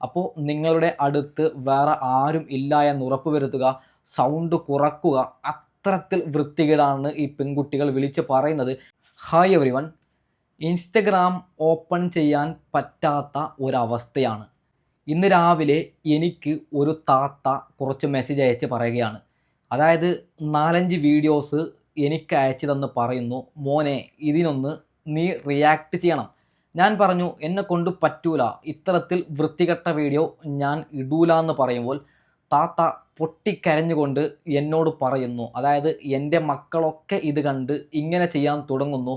അപ്പോൾ നിങ്ങളുടെ അടുത്ത് വേറെ ആരും ഇല്ല എന്ന് ഉറപ്പുവരുത്തുക സൗണ്ട് കുറക്കുക അത്രത്തിൽ വൃത്തികേടാണ് ഈ പെൺകുട്ടികൾ വിളിച്ച് പറയുന്നത്. ഹായ് എവറി ഇൻസ്റ്റഗ്രാം ഓപ്പൺ ചെയ്യാൻ പറ്റാത്ത ഒരവസ്ഥയാണ്. ഇന്ന് രാവിലെ എനിക്ക് ഒരു താത്ത കുറച്ച് മെസ്സേജ് അയച്ച് പറയുകയാണ്. അതായത് നാലഞ്ച് വീഡിയോസ് എനിക്ക് അയച്ചു തന്ന് പറയുന്നു. മോനെ ഇതിനൊന്ന് നീ റിയാക്ട് ചെയ്യണം. ഞാൻ പറഞ്ഞു എന്നെ കൊണ്ട് പറ്റൂല. ഇത്തരത്തിൽ വൃത്തികെട്ട വീഡിയോ ഞാൻ ഇടൂല എന്ന് പറയുമ്പോൾ താത്ത പൊട്ടിക്കരഞ്ഞുകൊണ്ട് എന്നോട് പറയുന്നു. അതായത് എന്റെ മക്കളൊക്കെ ഇത് കണ്ട് ഇങ്ങനെ ചെയ്യാൻ തുടങ്ങുന്നു.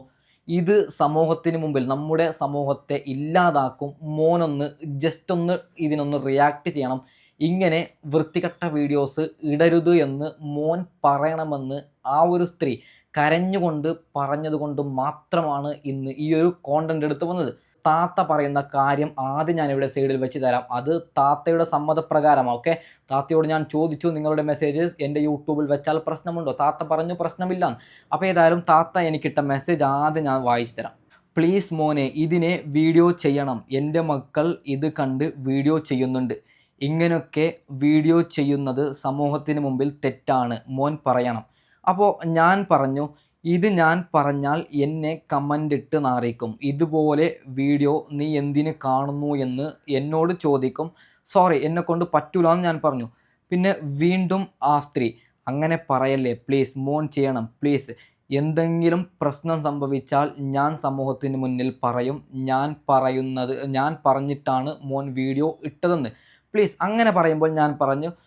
ഇത് സമൂഹത്തിന് മുമ്പിൽ നമ്മുടെ സമൂഹത്തെ ഇല്ലാതാക്കും. മോനൊന്ന് ജസ്റ്റ് ഒന്ന് ഇതിനൊന്ന് റിയാക്ട് ചെയ്യണം. ഇങ്ങനെ വൃത്തികെട്ട വീഡിയോസ് ഇടരുത് എന്ന് മോൻ പറയണമെന്ന് ആ ഒരു സ്ത്രീ കരഞ്ഞുകൊണ്ട് പറഞ്ഞതുകൊണ്ട് മാത്രമാണ് ഇന്ന് ഈ ഒരു കോണ്ടന്റ് എടുത്തു വന്നത്. താത്ത പറയുന്ന കാര്യം ആദ്യം ഞാൻ ഇവിടെ സൈഡിൽ വെച്ച് തരാം. അത് താത്തയുടെ സമ്മതപ്രകാരമാണ് ഓക്കെ താത്തയോട് ഞാൻ ചോദിച്ചു നിങ്ങളുടെ മെസ്സേജ് എന്റെ യൂട്യൂബിൽ വെച്ചാൽ പ്രശ്നമുണ്ടോ? താത്ത പറഞ്ഞു പ്രശ്നമില്ല അപ്പോൾ ഏതായാലും താത്ത എനിക്കിട്ട മെസ്സേജ് ആദ്യം ഞാൻ വായിച്ചു തരാം. പ്ലീസ് മോനെ ഇതിനെ വീഡിയോ ചെയ്യണം. എന്റെ മക്കൾ ഇത് കണ്ട് വീഡിയോ ചെയ്യുന്നുണ്ട്. ഇങ്ങനെയൊക്കെ വീഡിയോ ചെയ്യുന്നത് സമൂഹത്തിന് മുമ്പിൽ തെറ്റാണ്. മോൻ പറയണം. അപ്പോൾ ഞാൻ പറഞ്ഞു ഇത് ഞാൻ പറഞ്ഞാൽ എന്നെ കമന്റ് ഇട്ട് നാറിക്കും ഇതുപോലെ വീഡിയോ നീ എന്തിന് കാണുന്നു എന്ന് എന്നോട് ചോദിക്കും. സോറി എന്നെ കൊണ്ട് പറ്റൂല എന്ന് ഞാൻ പറഞ്ഞു. പിന്നെ വീണ്ടും ആ സ്ത്രീ അങ്ങനെ പറയല്ലേ പ്ലീസ് മോൺ ചെയ്യണം പ്ലീസ് എന്തെങ്കിലും പ്രശ്നം സംഭവിച്ചാൽ ഞാൻ സമൂഹത്തിന് മുന്നിൽ പറയും. ഞാൻ പറയുന്നത് ഞാൻ പറഞ്ഞിട്ടാണ് മോൻ വീഡിയോ ഇട്ടതെന്ന്. പ്ലീസ് അങ്ങനെ പറയുമ്പോൾ ഞാൻ പറഞ്ഞു "ആ,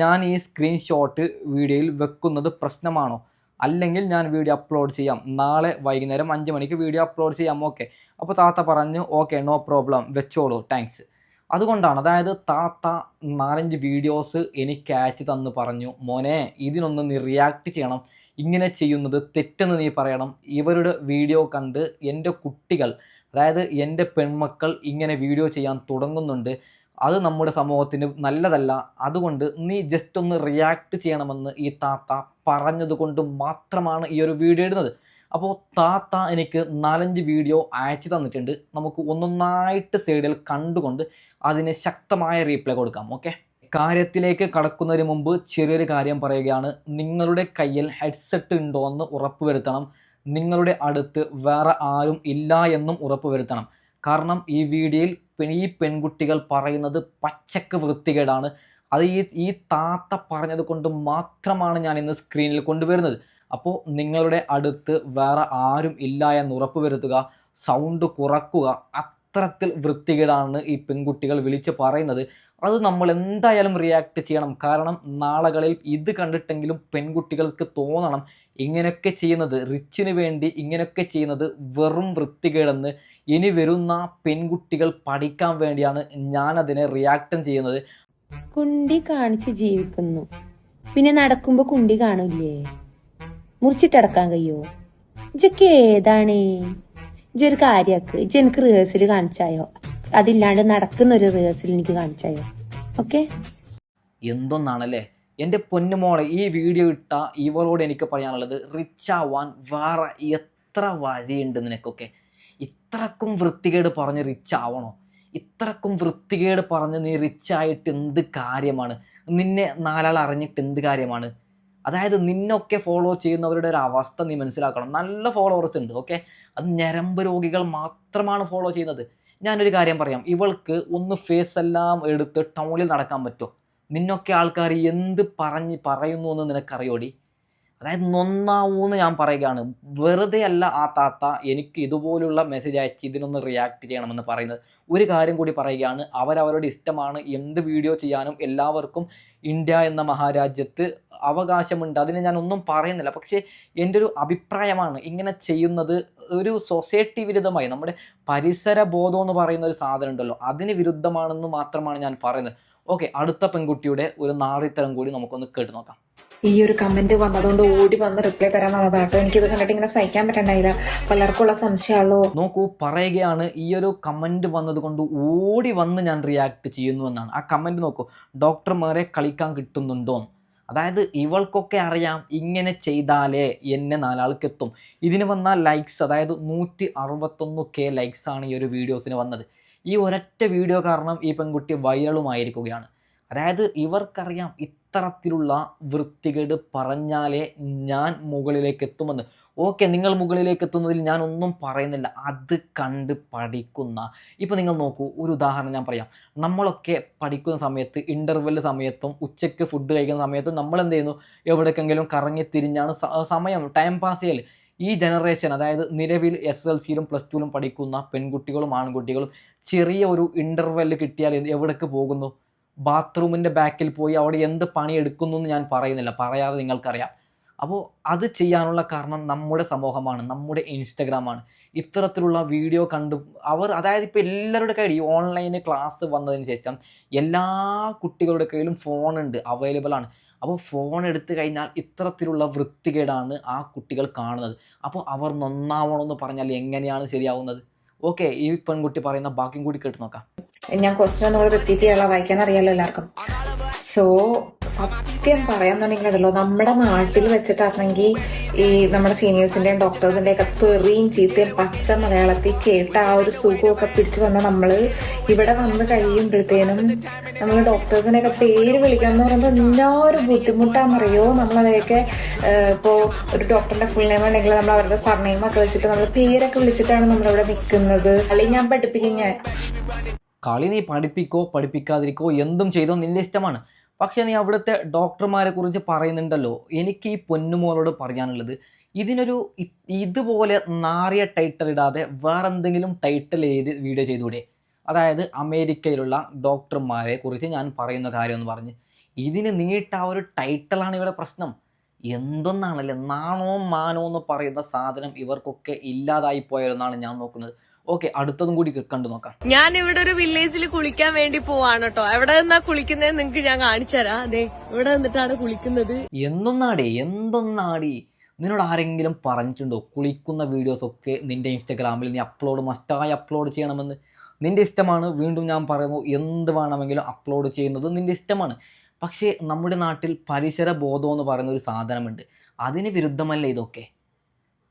ഞാൻ ഈ സ്ക്രീൻഷോട്ട് വീഡിയോയിൽ വെക്കുന്നത് പ്രശ്നമാണോ? അല്ലെങ്കിൽ ഞാൻ വീഡിയോ അപ്ലോഡ് ചെയ്യാം? നാളെ വൈകുന്നേരം അഞ്ച് മണിക്ക് വീഡിയോ അപ്ലോഡ് ചെയ്യാം. ഓക്കെ അപ്പോൾ താത്ത പറഞ്ഞു ഓക്കെ നോ പ്രോബ്ലം വെച്ചോളൂ. താങ്ക്സ് അതുകൊണ്ടാണ് അതായത് താത്ത നാലഞ്ച് വീഡിയോസ് എനിക്ക് അയച്ചു തന്ന് പറഞ്ഞു. മോനെ ഇതിനൊന്ന് നീ റിയാക്ട് ചെയ്യണം. ഇങ്ങനെ ചെയ്യുന്നത് തെറ്റെന്ന് നീ പറയണം. ഇവരുടെ വീഡിയോ കണ്ട് എന്റെ കുട്ടികൾ അതായത് എന്റെ പെൺമക്കൾ ഇങ്ങനെ വീഡിയോ ചെയ്യാൻ തുടങ്ങുന്നുണ്ട്. അത് നമ്മുടെ സമൂഹത്തിന് നല്ലതല്ല. അതുകൊണ്ട് നീ ജസ്റ്റ് ഒന്ന് റിയാക്ട് ചെയ്യണമെന്ന് ഈ താത്ത പറഞ്ഞതുകൊണ്ട് മാത്രമാണ് ഈ ഒരു വീഡിയോ ഇടുന്നത്. അപ്പോൾ താത്ത എനിക്ക് നാലഞ്ച് വീഡിയോ അയച്ചു തന്നിട്ടുണ്ട്. നമുക്ക് ഒന്നൊന്നായിട്ട് സൈഡിൽ കണ്ടുകൊണ്ട് അതിന് ശക്തമായ റീപ്ലൈ കൊടുക്കാം ഓക്കെ കാര്യത്തിലേക്ക് കടക്കുന്നതിന് മുമ്പ് ചെറിയൊരു കാര്യം പറയുകയാണ്. നിങ്ങളുടെ കയ്യിൽ ഹെഡ്സെറ്റ് ഉണ്ടോ എന്ന് ഉറപ്പുവരുത്തണം നിങ്ങളുടെ അടുത്ത് വേറെ ആരും ഇല്ല എന്നും ഉറപ്പുവരുത്തണം കാരണം ഈ വീഡിയോയിൽ ഈ പെൺകുട്ടികൾ പറയുന്നത് പച്ചക്ക് വൃത്തികേടാണ്. അത് ഈ ഈ താത്ത പറഞ്ഞത് കൊണ്ട് മാത്രമാണ് ഞാൻ ഇന്ന് സ്ക്രീനിൽ കൊണ്ടുവരുന്നത്. അപ്പോൾ നിങ്ങളുടെ അടുത്ത് വേറെ ആരും ഇല്ല എന്ന് ഉറപ്പ് വരുത്തുക സൗണ്ട് കുറക്കുക അത്രത്തിൽ വൃത്തികേടാണ് ഈ പെൺകുട്ടികൾ വിളിച്ച് പറയുന്നത്. അത് നമ്മൾ എന്തായാലും റിയാക്ട് ചെയ്യണം. കാരണം നാളുകളിൽ ഇത് കണ്ടിട്ടെങ്കിലും പെൺകുട്ടികൾക്ക് തോന്നണം. ഇങ്ങനെയൊക്കെ ചെയ്യുന്നത് റിച്ചിന് വേണ്ടി ഇങ്ങനെയൊക്കെ ചെയ്യുന്നത് വെറും വൃത്തികേടെന്ന് ഇനി വരുന്ന പെൺകുട്ടികൾ പഠിക്കാൻ വേണ്ടിയാണ് ഞാനതിനെ റിയാക്ഷൻ ചെയ്യുന്നത്. കുണ്ടി കാണിച്ച് ജീവിക്കുന്നു. പിന്നെ നടക്കുമ്പോ കുണ്ടി കാണില്ലേ? മുറിച്ചിട്ടടക്കാൻ കഴിയോ? ഇജക്ക് ഏതാണ്? ഇജൊരു കാര്യാക്ക് ഇജ എനിക്ക് റിഹേഴ്സൽ കാണിച്ചായോ? അതില്ലാണ്ട് നടക്കുന്ന ഒരു റിഹേഴ്സൽ എനിക്ക് കാണിച്ചായോ? ഓക്കെ എന്തൊന്നാണല്ലേ? എന്റെ പൊന്നുമോളെ ഈ വീഡിയോ ഇട്ട ഇവളോട് എനിക്ക് പറയാനുള്ളത് റിച്ച് ആവാൻ വേറെ എത്ര വഴിയുണ്ട് നിനക്കൊക്കെ? ഇത്രക്കും വൃത്തികേട് പറഞ്ഞ് റിച്ച് ആവണോ? ഇത്രക്കും വൃത്തികേട് പറഞ്ഞ് നീ റിച്ച് ആയിട്ട് എന്ത് കാര്യമാണ്? നിന്നെ നാലാൾ അറിഞ്ഞിട്ട് എന്ത് കാര്യമാണ്? അതായത് നിന്നൊക്കെ ഫോളോ ചെയ്യുന്നവരുടെ ഒരു അവസ്ഥ നീ മനസ്സിലാക്കണം. നല്ല ഫോളോവേഴ്സ് ഉണ്ട് ഓക്കെ അത് ഞരമ്പ് രോഗികൾ മാത്രമാണ് ഫോളോ ചെയ്യുന്നത്. ഞാനൊരു കാര്യം പറയാം. ഇവൾക്ക് ഒന്ന് ഫേസ് എല്ലാം എടുത്ത് ടൗണിൽ നടക്കാൻ പറ്റുമോ? നിന്നൊക്കെ ആൾക്കാർ എന്ത് പറഞ്ഞ് പറയുന്നു എന്ന് നിനക്കറിയോടി? അതായത് നൊന്നാവൂന്ന് ഞാൻ പറയുകയാണ്. വെറുതെ അല്ല ആ താത്ത എനിക്ക് ഇതുപോലുള്ള മെസ്സേജ് അയച്ച് ഇതിനൊന്ന് റിയാക്ട് ചെയ്യണമെന്ന് പറയുന്നത്. ഒരു കാര്യം കൂടി പറയുകയാണ്. അവരവരുടെ ഇഷ്ടമാണ് എന്ത് വീഡിയോ ചെയ്യാനും എല്ലാവർക്കും ഇന്ത്യ എന്ന മഹാരാജ്യത്ത് അവകാശമുണ്ട്. അതിന് ഞാൻ ഒന്നും പറയുന്നില്ല. പക്ഷേ എന്റെ ഒരു അഭിപ്രായമാണ് ഇങ്ങനെ ചെയ്യുന്നത് ഒരു സൊസൈറ്റി വിരുദ്ധമായി. നമ്മുടെ പരിസര ബോധം എന്ന് പറയുന്ന ഒരു സാധനം ഉണ്ടല്ലോ. അതിന് വിരുദ്ധമാണെന്ന് മാത്രമാണ് ഞാൻ പറയുന്നത്. ഓക്കെ അടുത്ത പെൺകുട്ടിയുടെ ഒരു നാറിത്തരം കൂടി നമുക്കൊന്ന് കേട്ട് നോക്കാം. ഈ ഒരു കമന്റ് വന്നതുകൊണ്ട് ഓടി വന്ന് റിപ്ലൈ തരാൻ വന്നതാട്ടോ എനിക്കിത് കണ്ടിട്ട് ഇങ്ങനെ സഹിക്കാൻ പറ്റണ്ടായില്ല. പലർക്കുള്ള സംശയമുള്ളൂ നോക്കൂ പറയുകയാണ് ഈ ഒരു കമന്റ് വന്നതുകൊണ്ട് ഓടി വന്ന് ഞാൻ റിയാക്ട് ചെയ്യുന്നു എന്നാണ്. ആ കമന്റ് നോക്കൂ ഡോക്ടർമാരെ കളിക്കാൻ കിട്ടുന്നുണ്ടോ? അതായത് ഇവൾക്കൊക്കെ അറിയാം ഇങ്ങനെ ചെയ്താലേ എന്നെ നാലാൾക്ക് എത്തും ഇതിന് വന്ന ലൈക്സ് അതായത് നൂറ്റി അറുപത്തൊന്ന് കെ ലൈക്സ് ആണ് ഈ ഒരു വീഡിയോസിന് വന്നത്. ഈ ഒരൊറ്റ വീഡിയോ കാരണം ഈ പെൺകുട്ടി വൈറലുമായിരിക്കുകയാണ്. അതായത് ഇവർക്കറിയാം ഇത്തരത്തിലുള്ള വൃത്തികേട് പറഞ്ഞാലേ ഞാൻ മുകളിലേക്ക് എത്തുമെന്ന്. ഓക്കെ നിങ്ങൾ മുകളിലേക്ക് എത്തുന്നതിൽ ഞാൻ ഒന്നും പറയുന്നില്ല. അത് കണ്ട് പഠിക്കുന്ന. ഇപ്പോൾ നിങ്ങൾ നോക്കൂ ഒരു ഉദാഹരണം ഞാൻ പറയാം. നമ്മളൊക്കെ പഠിക്കുന്ന സമയത്ത് ഇന്റർവെൽ സമയത്തും ഉച്ചയ്ക്ക് ഫുഡ് കഴിക്കുന്ന സമയത്തും നമ്മൾ എന്ത് ചെയ്യുന്നു? എവിടേക്കെങ്കിലും കറങ്ങി തിരിഞ്ഞാണ് സമയം ടൈം പാസ് ചെയ്യൽ ഈ ജനറേഷൻ അതായത് നിലവിൽ എസ് എൽ സിയിലും പ്ലസ് ടുവിലും പഠിക്കുന്ന പെൺകുട്ടികളും ആൺകുട്ടികളും ചെറിയ ഒരു ഇന്റർവെൽ കിട്ടിയാൽ എവിടേക്ക് പോകുന്നു? ബാത്റൂമിന്റെ ബാക്കിൽ പോയി അവിടെ എന്ത് പണി എടുക്കുന്നു എന്ന് ഞാൻ പറയുന്നില്ല. പറയാതെ നിങ്ങൾക്കറിയാം. അപ്പോൾ അത് ചെയ്യാനുള്ള കാരണം നമ്മുടെ സമൂഹമാണ് നമ്മുടെ ഇൻസ്റ്റഗ്രാമാണ് ഇത്തരത്തിലുള്ള വീഡിയോ കണ്ട് അവർ അതായത് ഇപ്പോൾ എല്ലാവരുടെ കയ്യിൽ ഈ ഓൺലൈന് ക്ലാസ് വന്നതിന് ശേഷം എല്ലാ കുട്ടികളുടെ കയ്യിലും ഫോണുണ്ട് അവൈലബിൾ ആണ്. അപ്പോൾ ഫോൺ എടുത്തു കഴിഞ്ഞാൽ ഇത്തരത്തിലുള്ള വൃത്തികേടാണ് ആ കുട്ടികൾ കാണുന്നത്. അപ്പോൾ അവർ നന്നാവണമെന്ന് പറഞ്ഞാൽ എങ്ങനെയാണ് ശരിയാവുന്നത്? ഓക്കെ ഈ പെൺകുട്ടി പറയുന്ന ബാക്കിയും കൂടി കേട്ട് നോക്കാം. ഞാൻ ക്വസ്റ്റ്യൻ ഒന്നുകൂടെ റിപ്പീറ്റ് ചെയ്യാനുള്ള വായിക്കാൻ അറിയാലോ എല്ലാവർക്കും. സോ സത്യം പറയാന്നുണ്ടെങ്കിലുണ്ടല്ലോ നമ്മുടെ നാട്ടിൽ വെച്ചിട്ടാണെങ്കിൽ ഈ നമ്മുടെ സീനിയേഴ്സിന്റെയും ഡോക്ടേഴ്സിന്റെയും ഒക്കെ തെറിയും ചീത്തയും പച്ച മലയാളത്തിൽ കേട്ട ആ ഒരു സുഖമൊക്കെ പിടിച്ചു വന്ന നമ്മൾ ഇവിടെ വന്ന് കഴിയുമ്പോഴത്തേനും നമ്മൾ ഡോക്ടേഴ്സിന്റെ ഒക്കെ പേര് വിളിക്കണം എന്ന് പറയുമ്പോൾ ഒരു ബുദ്ധിമുട്ടാണെന്നറിയോ നമ്മളവരെയൊക്കെ ഏഹ്, ഇപ്പോ ഒരു ഡോക്ടറിന്റെ ഫുൾ നെയിം ഉണ്ടെങ്കിൽ നമ്മൾ അവരുടെ സർനെയിം ഒക്കെ വെച്ചിട്ട് നമ്മൾ പേരൊക്കെ വിളിച്ചിട്ടാണ് നമ്മളിവിടെ നിൽക്കുന്നത് അല്ലെങ്കിൽ ഞാൻ പഠിപ്പിക്കും ഞാൻ. കളി നീ പഠിപ്പിക്കോ പഠിപ്പിക്കാതിരിക്കോ എന്തും ചെയ്തോ നിന്റെ ഇഷ്ടമാണ്. പക്ഷേ നീ അവിടുത്തെ ഡോക്ടർമാരെ കുറിച്ച് പറയുന്നുണ്ടല്ലോ. എനിക്ക് ഈ പൊന്നുമോളോട് പറയാനുള്ളത് ഇതിനൊരു ഇതുപോലെ നാറിയ ടൈറ്റിൽ ഇടാതെ വേറെന്തെങ്കിലും ടൈറ്റിൽ എഴുതി വീഡിയോ ചെയ്തുകൂടെ അതായത് അമേരിക്കയിലുള്ള ഡോക്ടർമാരെ കുറിച്ച് ഞാൻ പറയുന്ന കാര്യം എന്ന് പറഞ്ഞ്. ഇതിന് നീട്ട ആ ഒരു ടൈറ്റിലാണ് ഇവിടെ പ്രശ്നം. എന്തൊന്നാണല്ലേ നാണോ മാനോ എന്ന് പറയുന്ന സാധനം ഇവർക്കൊക്കെ ഇല്ലാതായി പോയതെന്നാണ് ഞാൻ നോക്കുന്നത്. ഓക്കെ അടുത്തതും കൂടി കണ്ടു നോക്കാം. ഞാൻ ഇവിടെ ഒരു വില്ലേജിൽ കുളിക്കാൻ വേണ്ടി പോവാണ് കേട്ടോ എവിടെ നിന്നാ കുളിക്കുന്നത് നിങ്ങക്ക് ഞാൻ കാണിച്ചരാ തരാം. അതെ ഇവിടെ നിന്നിട്ടാണ് കുളിക്കുന്നത്. എന്തൊന്നാടി എന്തൊന്നാടി നിന്നോട് ആരെങ്കിലും പറഞ്ഞിട്ടുണ്ടോ? കുളിക്കുന്ന വീഡിയോസ് ഒക്കെ നിന്റെ ഇൻസ്റ്റാഗ്രാമിൽ നീ അപ്ലോഡ് മസ്റ്റായി അപ്ലോഡ് ചെയ്യണമെന്ന്. നിന്റെ ഇഷ്ടമാണ് വീണ്ടും ഞാൻ പറയുന്നു എന്ത് വേണമെങ്കിലും അപ്ലോഡ് ചെയ്യുന്നത് നിന്റെ ഇഷ്ടമാണ്. പക്ഷേ നമ്മുടെ നാട്ടിൽ പരിസര ബോധം എന്ന് പറയുന്ന ഒരു സാധനമുണ്ട്. അതിന് വിരുദ്ധമല്ല ഇതൊക്കെ.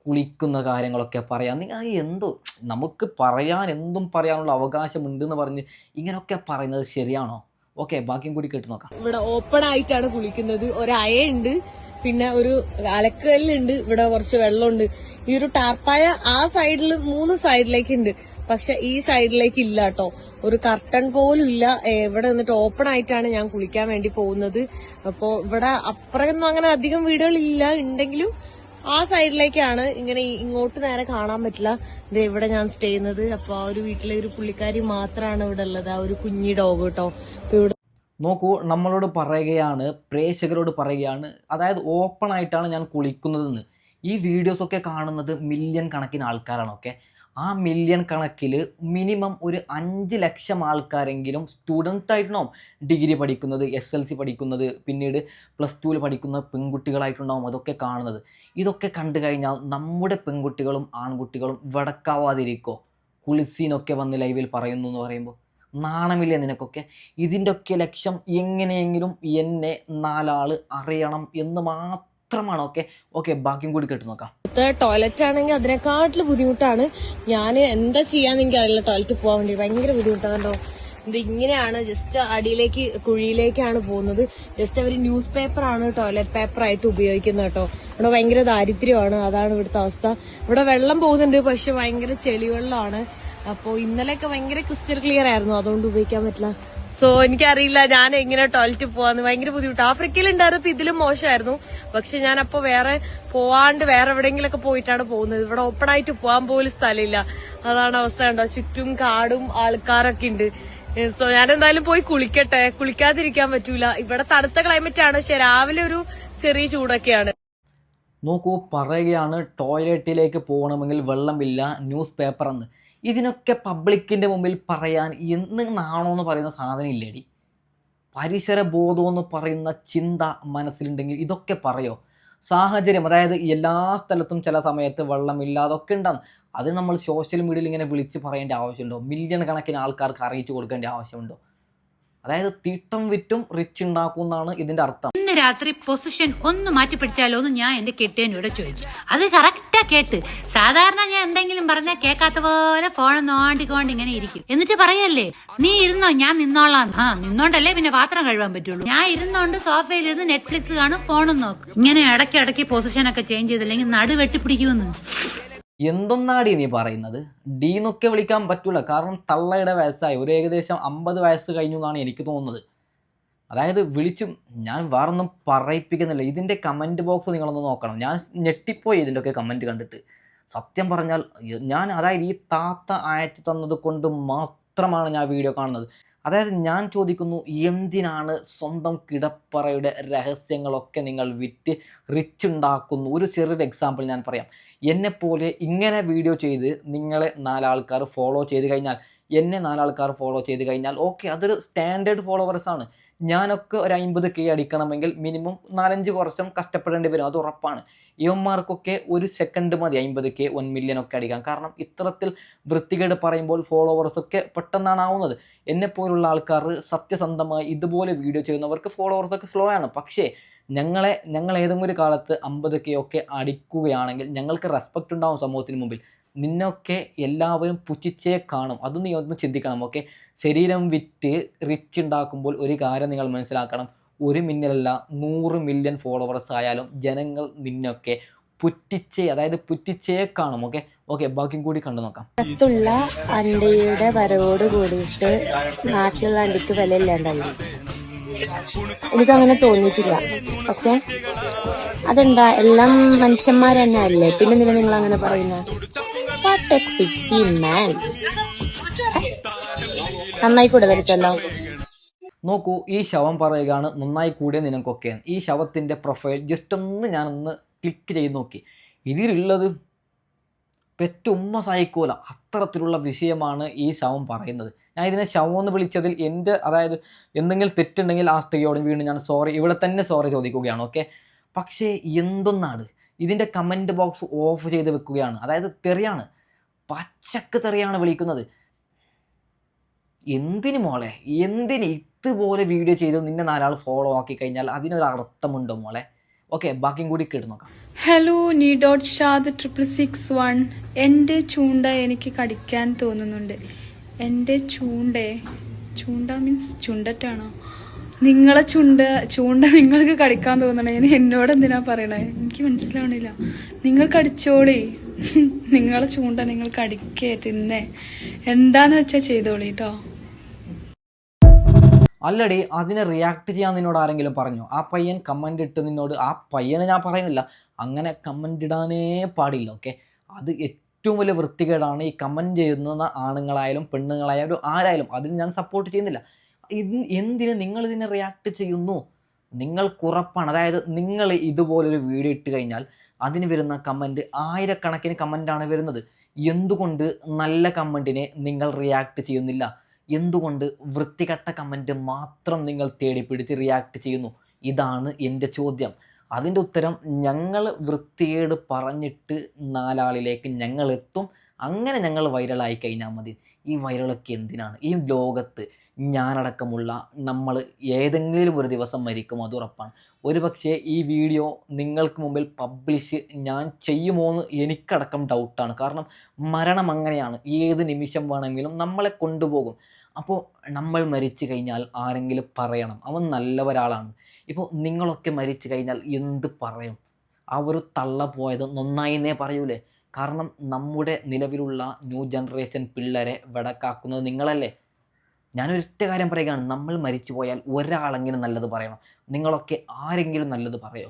കുളിക്കുന്ന കാര്യങ്ങളൊക്കെ പറയാൻ നിങ്ങൾ എന്തോ നമുക്ക് പറയാൻ എന്തും പറയാനുള്ള അവകാശമുണ്ട് എന്ന് പറഞ്ഞ് ഇങ്ങനെയൊക്കെ പറയുന്നത് ശരിയാണോ? ഓക്കെ ബാക്കിയും കൂടി കേട്ട് നോക്കാം. ഇവിടെ ഓപ്പൺ ആയിട്ടാണ് കുളിക്കുന്നത്. ഒരു അയയുണ്ട്. പിന്നെ ഒരു അലക്കല്ലുണ്ട് ഇവിടെ കുറച്ച് വെള്ളമുണ്ട്. ഈ ഒരു ടാർപ്പായ ആ സൈഡിൽ മൂന്ന് സൈഡിലേക്ക് ഉണ്ട് പക്ഷെ ഈ സൈഡിലേക്ക് ഇല്ല കേട്ടോ. ഒരു കർട്ടൺ പോലും ഇല്ല. ഇവിടെ നിന്നിട്ട് ഓപ്പൺ ആയിട്ടാണ് ഞാൻ കുളിക്കാൻ വേണ്ടി പോകുന്നത്. അപ്പോ ഇവിടെ അപ്പുറമൊന്നും അങ്ങനെ അധികം വീടുകൾ ഇല്ല ഉണ്ടെങ്കിലും ആ സൈഡിലേക്കാണ് ഇങ്ങനെ ഇങ്ങോട്ട് നേരെ കാണാൻ പറ്റില്ല. ഇത് ഇവിടെ ഞാൻ സ്റ്റേ ചെയ്യുന്നത്. അപ്പൊ ആ ഒരു വീട്ടിലെ ഒരു പുള്ളിക്കാരി മാത്രമാണ് ഇവിടെ ഉള്ളത്. ആ ഒരു കുഞ്ഞി ഡോഗ് കേട്ടോ നോക്കൂ നമ്മളോട് പറയുകയാണ് പ്രേക്ഷകരോട് പറയുകയാണ്. അതായത് ഓപ്പൺ ആയിട്ടാണ് ഞാൻ കുളിക്കുന്നതെന്ന്. ഈ വീഡിയോസ് ഒക്കെ കാണുന്നത് മില്യൺ കണക്കിന് ആൾക്കാരാണ് ഓക്കെ ആ മില്യൺ കണക്കിൽ മിനിമം ഒരു അഞ്ച് ലക്ഷം ആൾക്കാരെങ്കിലും സ്റ്റുഡൻസ് ആയിട്ടുണ്ടാവും ഡിഗ്രി പഠിക്കുന്നത് എസ് എൽ സി പഠിക്കുന്നത് പിന്നീട് പ്ലസ് ടുവിൽ പഠിക്കുന്ന പെൺകുട്ടികളായിട്ടുണ്ടാവും അതൊക്കെ കാണുന്നത്. ഇതൊക്കെ കണ്ടു കഴിഞ്ഞാൽ നമ്മുടെ പെൺകുട്ടികളും ആൺകുട്ടികളും വടക്കാവാതിരിക്കോ? കുളിസീനൊക്കെ വന്ന് ലൈവിൽ പറയുന്നു എന്ന് പറയുമ്പോൾ. നാണമില്ലേ നിനക്കൊക്കെ? ഇതിന്റെ ഒക്കെ ലക്ഷ്യം എങ്ങനെയെങ്കിലും എന്നെ നാലാൾ അറിയണം എന്ന് മാത്രമാണ്. ഓക്കെ ഓക്കെ ബാക്കിയും കൂടി കേട്ട് നോക്കാം. ടോയ്ലറ്റ് ആണെങ്കിൽ അതിനെക്കാട്ടിലും ബുദ്ധിമുട്ടാണ്. ഞാൻ എന്താ ചെയ്യാന്ന് എനിക്ക് അറിയില്ല ടോയ്ലറ്റ് പോകാൻ വേണ്ടി ഭയങ്കര ബുദ്ധിമുട്ടാണല്ലോ. ഇത് ഇങ്ങനെയാണ് ജസ്റ്റ് അടിയിലേക്ക് കുഴിയിലേക്കാണ് പോകുന്നത്. ജസ്റ്റ് അവർ ന്യൂസ് പേപ്പറാണ് ടോയ്ലറ്റ് പേപ്പർ ആയിട്ട് ഉപയോഗിക്കുന്നത് കേട്ടോ. ഇവിടെ ഭയങ്കര ദാരിദ്ര്യമാണ്. അതാണ് ഇവിടുത്തെ അവസ്ഥ. ഇവിടെ വെള്ളം പോകുന്നുണ്ട് പക്ഷെ ഭയങ്കര ചെളിവെള്ളമാണ്. അപ്പോ ഇന്നലെയൊക്കെ ഭയങ്കര ക്രിസ്റ്റൽ ക്ലിയർ ആയിരുന്നു. അതുകൊണ്ട് ഉപയോഗിക്കാൻ പറ്റില്ല. സോ എനിക്കറിയില്ല ഞാൻ എങ്ങനെ ടോയ്ലറ്റ് പോവാന്ന്. ഭയങ്കര ബുദ്ധിമുട്ട്. ആഫ്രിക്കയിൽ ഉണ്ടായിരുന്നപ്പോ ഇതിലും മോശമായിരുന്നു. പക്ഷെ ഞാൻ അപ്പൊ വേറെ പോവാണ്ട് വേറെ എവിടെയെങ്കിലൊക്കെ പോയിട്ടാണ് പോകുന്നത്. ഇവിടെ ഓപ്പൺ ആയിട്ട് പോകാൻ പോലും സ്ഥലമില്ല. അതാണ് അവസ്ഥ കണ്ടോ? ചുറ്റും കാടും ആൾക്കാരൊക്കെ ഉണ്ട്. സോ ഞാൻ എന്തായാലും പോയി കുളിക്കട്ടെ. കുളിക്കാതിരിക്കാൻ പറ്റൂല. ഇവിടെ തണുത്ത ക്ലൈമറ്റ് ആണ്. പക്ഷെ രാവിലെ ഒരു ചെറിയ ചൂടൊക്കെയാണ്. നോക്കൂ പറയുകയാണ് ടോയ്ലറ്റിലേക്ക് പോകണമെങ്കിൽ വെള്ളമില്ല ന്യൂസ് പേപ്പർ എന്ന്. ഇതിനൊക്കെ പബ്ലിക്കിന്റെ മുമ്പിൽ പറയാൻ എന്ന് നാണോ എന്ന് പറയുന്ന സാധനം ഇല്ലേടി? പരിസര ബോധം എന്ന് പറയുന്ന ചിന്ത മനസ്സിലുണ്ടെങ്കിൽ ഇതൊക്കെ പറയോ? സാഹചര്യം അതായത് എല്ലാ സ്ഥലത്തും ചില സമയത്ത് വെള്ളമില്ലാതെ ഒക്കെ ഉണ്ടാകും അത് നമ്മൾ സോഷ്യൽ മീഡിയയിൽ ഇങ്ങനെ വിളിച്ച് പറയേണ്ട ആവശ്യമുണ്ടോ? മില്യൺ കണക്കിന് ആൾക്കാർക്ക് അറിയിച്ചു കൊടുക്കേണ്ട ആവശ്യമുണ്ടോ? അതായത് തീട്ടം വിറ്റും റിച്ച് ഉണ്ടാക്കും എന്നാണ് ഇതിന്റെ അർത്ഥം. ഇന്ന് രാത്രി പൊസിഷൻ ഒന്ന് മാറ്റി പിടിച്ചാലോ എന്ന് ഞാൻ എന്റെ കെട്ടിയനോട് ചോദിച്ചു. അത് കറക്റ്റാ കേട്ട്. സാധാരണ ഞാൻ എന്തെങ്കിലും പറഞ്ഞാൽ കേൾക്കാത്ത പോലെ ഫോൺ നോണ്ടിക്കൊണ്ട് ഇങ്ങനെ ഇരിക്കും. എന്നിട്ട് പറയല്ലേ നീ ഇരുന്നോ ഞാൻ നിന്നോളാം. ആ നിന്നോണ്ടല്ലേ പിന്നെ പാത്രം കഴുകാൻ പറ്റുള്ളൂ. ഞാൻ ഇരുന്നോണ്ട് സോഫയിൽ ഇരുന്ന് നെറ്റ്ഫ്ലിക്സ് കാണും ഫോണും നോക്കും. ഇങ്ങനെ ഇടയ്ക്ക് ഇടയ്ക്ക് പൊസിഷൻ ഒക്കെ ചേഞ്ച് ചെയ്തില്ലെങ്കിൽ നടു വെട്ടിപ്പിടിക്കുമെന്ന്. എന്തൊന്നാടി നീ പറയുന്നത്? ഡി എന്നൊക്കെ വിളിക്കാൻ പറ്റൂല. കാരണം തള്ളയുടെ വയസ്സായി. ഒരു ഏകദേശം അമ്പത് വയസ്സ് കഴിഞ്ഞു എന്നാണ് എനിക്ക് തോന്നുന്നത്. അതായത് വിളിച്ചും ഞാൻ വേറൊന്നും പറയിപ്പിക്കുന്നില്ല. ഇതിന്റെ കമന്റ് ബോക്സ് നിങ്ങളൊന്ന് നോക്കണം. ഞാൻ ഞെട്ടിപ്പോയി ഇതിന്റെയൊക്കെ കമന്റ് കണ്ടിട്ട്. സത്യം പറഞ്ഞാൽ ഞാൻ അതായത് ഈ താത്ത അയച്ചു തന്നത് കൊണ്ട് മാത്രമാണ് ഞാൻ വീഡിയോ കാണുന്നത്. അതായത് ഞാൻ ചോദിക്കുന്നു എന്തിനാണ് സ്വന്തം കിടപ്പറയുടെ രഹസ്യങ്ങളൊക്കെ നിങ്ങൾ വിറ്റ് റിച്ച് ഉണ്ടാക്കുന്നു? ഒരു ചെറിയൊരു എക്സാമ്പിൾ ഞാൻ പറയാം. എന്നെപ്പോലെ ഇങ്ങനെ വീഡിയോ ചെയ്ത് നിങ്ങളെ നാലാൾക്കാർ ഫോളോ ചെയ്ത് കഴിഞ്ഞാൽ എന്നെ നാലാൾക്കാർ ഫോളോ ചെയ്ത് കഴിഞ്ഞാൽ ഓക്കെ അതൊരു സ്റ്റാൻഡേർഡ് ഫോളോവേഴ്സാണ് ഞാനൊക്കെ ഒരു അമ്പത് കെ അടിക്കണമെങ്കിൽ മിനിമം നാലഞ്ച് വർഷം കഷ്ടപ്പെടേണ്ടി വരും. അത് ഉറപ്പാണ്. ഇവന്മാർക്കൊക്കെ ഒരു സെക്കൻഡ് മതി അമ്പത് കെ വൺ മില്യൺ ഒക്കെ അടിക്കാം കാരണം ഇത്തരത്തിൽ വൃത്തികേട് പറയുമ്പോൾ ഫോളോവേഴ്സൊക്കെ പെട്ടെന്നാണ് ആവുന്നത് എന്നെപ്പോലുള്ള ആൾക്കാർ സത്യസന്ധമായി ഇതുപോലെ വീഡിയോ ചെയ്യുന്നവർക്ക് ഫോളോവേഴ്സൊക്കെ സ്ലോ ആണ്. പക്ഷേ ഞങ്ങളെ ഞങ്ങൾ ഏതെങ്കിലും ഒരു കാലത്ത് അമ്പത് കെ ഒക്കെ അടിക്കുകയാണെങ്കിൽ ഞങ്ങൾക്ക് റെസ്പെക്റ്റ് ഉണ്ടാവും സമൂഹത്തിന് മുമ്പിൽ. നിന്നൊക്കെ എല്ലാവരും പുച്ഛിച്ചേ കാണും. അത് നീ ഒന്ന് ചിന്തിക്കണം ഓക്കെ ശരീരം വിറ്റ് റിച്ച് ഉണ്ടാക്കുമ്പോൾ ഒരു കാര്യം നിങ്ങൾ മനസ്സിലാക്കണം. ഒരു മിന്നലല്ല നൂറ് മില്യൺ ഫോളോവേഴ്സ് ആയാലും ജനങ്ങൾ നിന്നൊക്കെ പുറ്റിച്ചേ അതായത് പുറ്റിച്ചേ കാണും ഓക്കെ ഓക്കെ ബാക്കിയും കൂടി കണ്ടു നോക്കാം. പുറത്തുള്ള അണ്ടിയുടെ വരവോട് കൂടിയിട്ട് നാട്ടിലുള്ള അണ്ടിക്ക് വില ഇല്ലാണ്ടായി എനിക്കങ്ങനെ തോന്നിയിട്ടില്ല ഓക്കെ അതെന്താ എല്ലാം മനുഷ്യന്മാർ തന്നെ അല്ലേ പിന്നെ നിങ്ങൾ അങ്ങനെ പറയുന്നത് നന്നായി കൂടെ നോക്കൂ ഈ ശവം പറയുകയാണ് നന്നായി കൂടിയ നിനക്കൊക്കെ. ഈ ശവത്തിന്റെ പ്രൊഫൈൽ ജസ്റ്റ് ഒന്ന് ഞാൻ ഒന്ന് ക്ലിക്ക് ചെയ്ത് നോക്കി. ഇതിലുള്ളത് പെറ്റുമ്മ സഹിക്കൂല. അത്തരത്തിലുള്ള വിഷയമാണ് ഈ ശവം പറയുന്നത്. ഞാൻ ഇതിനെ ശവം എന്ന് വിളിച്ചതിൽ എന്റെ അതായത് എന്തെങ്കിലും തെറ്റുണ്ടെങ്കിൽ ആ സ്ത്രീയോട് വീണ്ടും ഞാൻ സോറി ഇവിടെ തന്നെ സോറി ചോദിക്കുകയാണ് ഓക്കെ പക്ഷേ എന്തൊന്നാണ്? ഇതിന്റെ കമന്റ് ബോക്സ് ഓഫ് ചെയ്ത് വെക്കുകയാണ്. അതായത് തെറിയാണ്. പച്ചക്ക് തെറിയാണ് വിളിക്കുന്നത്. എന്തിന് മോളെ? എന്തിന് ഇതുപോലെ വീഡിയോ ചെയ്ത് നിന്നെ നാലാൾ ഫോളോ ആക്കി കഴിഞ്ഞാൽ അതിനൊരു അർത്ഥമുണ്ടോ മോളെ? ഓക്കെ ബാക്കിയും കൂടി കേട്ട് നോക്കാം. ഹലോ നീ ഡോട്ട് ഷാദ് ട്രിപ്പിൾ സിക്സ് വൺ എന്റെ ചൂണ്ട എനിക്ക് കടിക്കാൻ തോന്നുന്നുണ്ട്. എന്റെ ചൂണ്ട ചൂണ്ട മീൻസ് ചുണ്ടറ്റാണോ? നിങ്ങളെ ചുണ്ട ചൂണ്ട നിങ്ങൾക്ക് കടിക്കാൻ തോന്നണേ. എന്നോട് എന്തിനാ പറയണേ? എനിക്ക് മനസ്സിലാവണില്ല. നിങ്ങൾ കടിച്ചോളി. നിങ്ങളെ ചൂണ്ട നിങ്ങൾ കടിക്കേ തിന്നേ. എന്താന്ന് വെച്ചാ ചെയ്തോളി കേട്ടോ അല്ലടി അതിനെ റിയാക്ട് ചെയ്യാൻ നിന്നോട് ആരെങ്കിലും പറഞ്ഞു? ആ പയ്യൻ കമന്റ് ഇട്ട് നിന്നോട് ആ പയ്യനെ ഞാൻ പറയുന്നില്ല. അങ്ങനെ കമന്റ് ഇടാനേ പാടില്ല ഓക്കെ അത് ഏറ്റവും വലിയ വൃത്തികേടാണ് ഈ കമന്റ് ചെയ്യുന്ന ആണുങ്ങളായാലും പെണ്ണുങ്ങളായാലും ആരായാലും അതിന് ഞാൻ സപ്പോർട്ട് ചെയ്യുന്നില്ല. ഇത് എന്തിന് നിങ്ങൾ ഇതിനെ റിയാക്ട് ചെയ്യുന്നു? നിങ്ങൾക്കുറപ്പാണ്. അതായത് നിങ്ങൾ ഇതുപോലൊരു വീഡിയോ ഇട്ട് കഴിഞ്ഞാൽ അതിന് വരുന്ന കമന്റ് ആയിരക്കണക്കിന് കമന്റാണ് വരുന്നത്. എന്തുകൊണ്ട് നല്ല കമന്റിനെ നിങ്ങൾ റിയാക്ട് ചെയ്യുന്നില്ല? എന്തുകൊണ്ട് വൃത്തികെട്ട കമന്റ് മാത്രം നിങ്ങൾ തേടിപ്പിടിച്ച് റിയാക്ട് ചെയ്യുന്നു? ഇതാണ് എന്റെ ചോദ്യം. അതിന്റെ ഉത്തരം ഞങ്ങൾ വൃത്തികേട് പറഞ്ഞിട്ട് നാലാളിലേക്ക് ഞങ്ങൾ എത്തും. അങ്ങനെ ഞങ്ങൾ വൈറലായി കഴിഞ്ഞാൽ മതി. ഈ വൈറലൊക്കെ എന്തിനാണ്? ഈ ലോകത്ത് ഞാനടക്കമുള്ള നമ്മൾ ഏതെങ്കിലും ഒരു ദിവസം മരിക്കും അത് ഉറപ്പാണ്. ഒരു പക്ഷേ ഈ വീഡിയോ നിങ്ങൾക്ക് മുമ്പിൽ പബ്ലിഷ് ഞാൻ ചെയ്യുമോ എന്ന് എനിക്കടക്കം ഡൗട്ടാണ് കാരണം മരണം അങ്ങനെയാണ്. ഏത് നിമിഷം വേണമെങ്കിലും നമ്മളെ കൊണ്ടുപോകും. അപ്പോൾ നമ്മൾ മരിച്ചു കഴിഞ്ഞാൽ ആരെങ്കിലും പറയണം. അവൻ നല്ല ഒരാളാണ് ഇപ്പോൾ നിങ്ങളൊക്കെ മരിച്ചു കഴിഞ്ഞാൽ എന്ത് പറയും? ആ ഒരു തള്ള പോയത് നന്നായിന്നേ പറയൂലേ? കാരണം നമ്മുടെ നിലവിലുള്ള ന്യൂ ജനറേഷൻ പിള്ളേരെ വെടക്കാക്കുന്നത് നിങ്ങളല്ലേ? ഞാനൊരൊറ്റ കാര്യം പറയുകയാണ്. നമ്മൾ മരിച്ചു പോയാൽ ഒരാളെങ്കിലും നല്ലത് പറയണം. നിങ്ങളൊക്കെ ആരെങ്കിലും നല്ലത് പറയോ?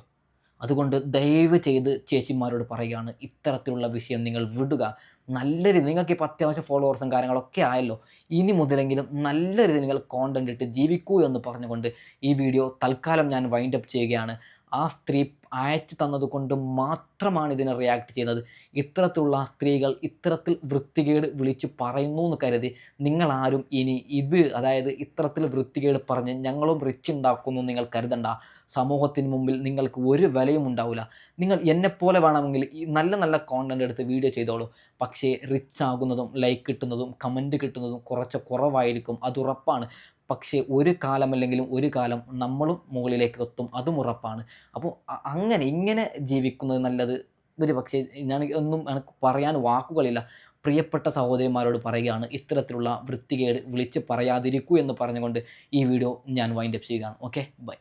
അതുകൊണ്ട് ദയവ് ചെയ്ത് ചേച്ചിമാരോട് പറയുകയാണ്. ഇത്തരത്തിലുള്ള വിഷയം നിങ്ങൾ വിടുക. നല്ല രീതി നിങ്ങൾക്ക് ഇപ്പോൾ അത്യാവശ്യം ഫോളോവേഴ്സും കാര്യങ്ങളൊക്കെ ആയല്ലോ. ഇനി മുതലെങ്കിലും നല്ല രീതിയിൽ നിങ്ങൾ കോണ്ടന്റ് ഇട്ട് ജീവിക്കൂ എന്ന് പറഞ്ഞുകൊണ്ട് ഈ വീഡിയോ തൽക്കാലം ഞാൻ വൈൻഡപ്പ് ചെയ്യുകയാണ്. ആ സ്ത്രീ അയച്ചു തന്നത് കൊണ്ട് മാത്രമാണ് ഇതിനെ റിയാക്ട് ചെയ്യുന്നത്. ഇത്തരത്തിലുള്ള സ്ത്രീകൾ ഇത്തരത്തിൽ വൃത്തികേട് വിളിച്ച് പറയുന്നു എന്ന് കരുതി നിങ്ങളാരും ഇനി ഇത് അതായത് ഇത്തരത്തിൽ വൃത്തികേട് പറഞ്ഞ് ഞങ്ങളും റിച്ച് ഉണ്ടാക്കുന്നു നിങ്ങൾ കരുതണ്ട. സമൂഹത്തിന് മുമ്പിൽ നിങ്ങൾക്ക് ഒരു വിലയും ഉണ്ടാവില്ല നിങ്ങൾ എന്നെപ്പോലെ വേണമെങ്കിൽ ഈ നല്ല നല്ല കോണ്ടന്റ് എടുത്ത് വീഡിയോ ചെയ്തോളൂ. പക്ഷേ റിച്ച് ആകുന്നതും ലൈക്ക് കിട്ടുന്നതും കമന്റ് കിട്ടുന്നതും കുറച്ച് കുറവായിരിക്കും. അത് ഉറപ്പാണ്. പക്ഷേ ഒരു കാലമല്ലെങ്കിലും ഒരു കാലം നമ്മളും മുകളിലേക്ക് എത്തും. അതും ഉറപ്പാണ്. അപ്പോൾ അങ്ങനെ ഇങ്ങനെ ജീവിക്കുന്നത് നല്ലത് ഒരു പക്ഷേ ഞാൻ ഒന്നും എനിക്ക് പറയാൻ വാക്കുകളില്ല. പ്രിയപ്പെട്ട സഹോദരിമാരോട് പറയുകയാണ് ഇത്തരത്തിലുള്ള വൃത്തികേട് വിളിച്ച് പറയാതിരിക്കൂ എന്ന് പറഞ്ഞുകൊണ്ട് ഈ വീഡിയോ ഞാൻ വൈൻഡപ്പ് ചെയ്യുകയാണ്. Okay bye